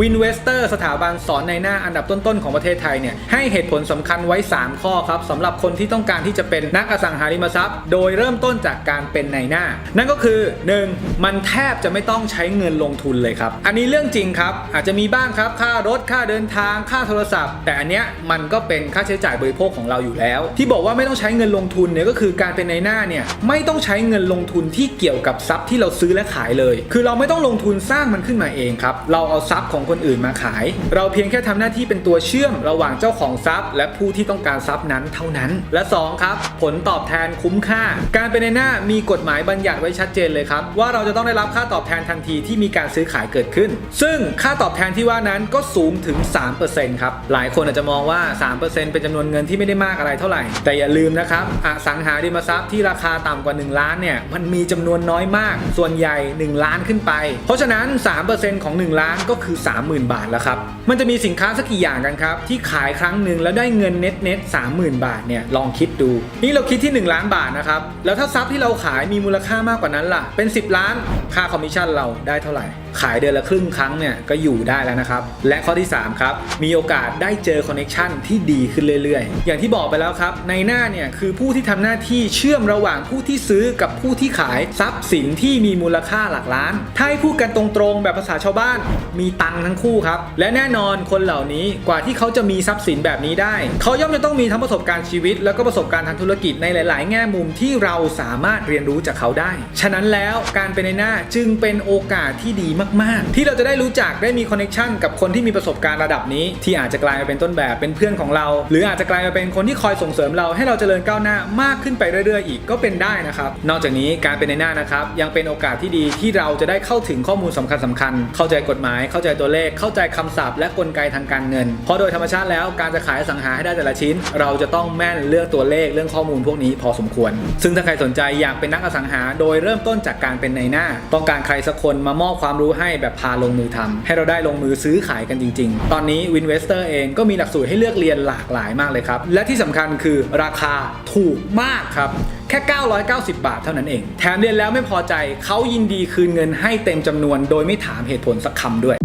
Winvestor สถาบันสอนในหน้าอันดับต้นๆของประเทศไทยเนี่ยให้เหตุผลสำคัญไว้ 3 ข้อครับสำหรับคนที่ต้องการที่จะเป็นนักอสังหาริมทรัพย์ โดยเริ่มต้นจากการเป็นในหน้า นั่นก็คือ 1. มันแทบจะไม่ต้องใช้เงินลงทุนเลยครับ อันนี้เรื่องจริงครับ อาจจะมีบ้างครับค่ารถค่าเดินทาง ค่าโทรศัพท์ แต่อันเนี้ยมันก็เป็นค่าใช้จ่ายบริโภคของเราอยู่แล้ว ที่บอกว่าไม่ต้องใช้เงินลงทุนเนี่ยก็คือการเป็นในหน้าเนี่ยไม่ต้องใช้เงินลงทุนที่เกี่ยวกับทรัพย์ที่เราซื้อและขายเลย คือเราไม่ต้องลงทุนสร้างมันขึ้นมาเองครับเราเอาทรัพย์ของคนอื่นมาขาย เราเพียงแค่ทำหน้าที่เป็นตัวเชื่อมระหว่างเจ้าของทรัพย์ และผู้ที่ต้องการทรัพย์นั้นเท่านั้น และสองครับ ผลตอบแทนคุ้มค่า การเป็นในหน้ามีกฎหมายบัญญัติไว้ชัดเจนเลยครับ ว่าเราจะต้องได้รับค่าตอบแทนทันทีที่มีการซื้อขายเกิดขึ้น ซึ่งค่าตอบแทนที่ว่านั้นก็สูงถึง 3%ครับหลายคนอาจจะมองว่า 3%เป็นจำนวนเงินที่ไม่ได้มากอะไรเท่าไหร่ แต่อย่าลืมนะครับอสังหาริมทรัพย์ที่ราคาต่ำกว่า 1 ล้านเนี่ยมันมีจำนวนน้อยมาก ส่วนใหญ่ 1 ล้านขึ้นไป เพราะฉะนั้น 3%ของ 1 ล้านก็คือ30,000 บาทแล้วครับ มันจะมีสินค้าสักกี่อย่างกันครับ ที่ขายครั้งหนึ่งแล้วได้เงินเน็ตเน็ต30,000บาทเนี่ยลองคิดดู นี่เราคิดที่ 1 ล้านบาทนะครับ แล้วถ้าทรัพย์ที่เราขายมีมูลค่ามากกว่านั้นล่ะ เป็น 10 ล้านค่าคอมมิชชั่นเราได้เท่าไหร่ ขายเดือนละครึ่งครั้งเนี่ยก็อยู่ได้แล้วนะครับ และข้อที่ 3 ครับ มีโอกาสได้เจอคอนเน็ชันที่ดีขึ้นเรื่อย ๆ อย่างที่บอกไปแล้วครับ ในหน้าเนี่ยคือผู้ที่ทำหน้าที่เชื่อมระหว่างผู้ที่ซื้อกับผู้ที่ขายทรัพย์สินที่มีมูลค่าหลักล้าน ถ้าให้พูดกันตรงๆแบบภาษาชาวบ้าน มีตังทั้งคู่ครับ และแน่นอนคนเหล่านี้กว่าที่เขาจะมีทรัพย์สินแบบนี้ได้ เขาย่อมจะต้องมีทั้งประสบการณ์ชีวิต แล้วก็ประสบการณ์ทางธุรกิจในหลาย ๆ แง่มุมที่เราสามารถเรียนรู้จากเขาได้ ฉะนั้นแล้วการเป็นในหน้าจึงเป็นโอกาสที่ดีมาก ๆ ที่เราจะได้รู้จักได้มีคอนเนคชั่นกับคนที่มีประสบการณ์ระดับนี้ ที่อาจจะกลายมาเป็นต้นแบบเป็นเพื่อนของเรา หรืออาจจะกลายมาเป็นคนที่คอยส่งเสริมเราให้เราเจริญก้าวหน้ามากขึ้นไปเรื่อย ๆ อีกก็เป็นได้นะครับ นอกจากนี้การเป็นในหน้านะครับยังเป็นโอกาสที่ดีที่เราจะได้เข้าถึงข้อมูลสำคัญสคัญๆเข้าใจกฎหมายเข้าใจตัวเลขเข้าใจคำศัพท์และกลไกทางการเงิน เพราะโดยธรรมชาติแล้วการจะขายอสังหาให้ได้แต่ละชิ้น เราจะต้องแม่นเรื่องตัวเลขเรื่องข้อมูลพวกนี้พอสมควร ซึ่งถ้าใครสนใจอยากเป็นนักอสังหา โดยเริ่มต้นจากการเป็นในหน้า ต้องการใครสักคนมามอบความรู้ให้แบบพาลงมือทำให้เราได้ลงมือซื้อขายกันจริง ๆ ตอนนี้ Winvestor เองก็มีหลักสูตรให้เลือกเรียนหลากหลายมากเลยครับ และที่สำคัญคือราคาถูกมากครับแค่ 990 บาทเท่านั้นเอง แถมเรียนแล้วไม่พอใจเขายินดีคืนเงินให้เต็มจำนวน โดยไม่ถามเหตุผลสักคำด้วย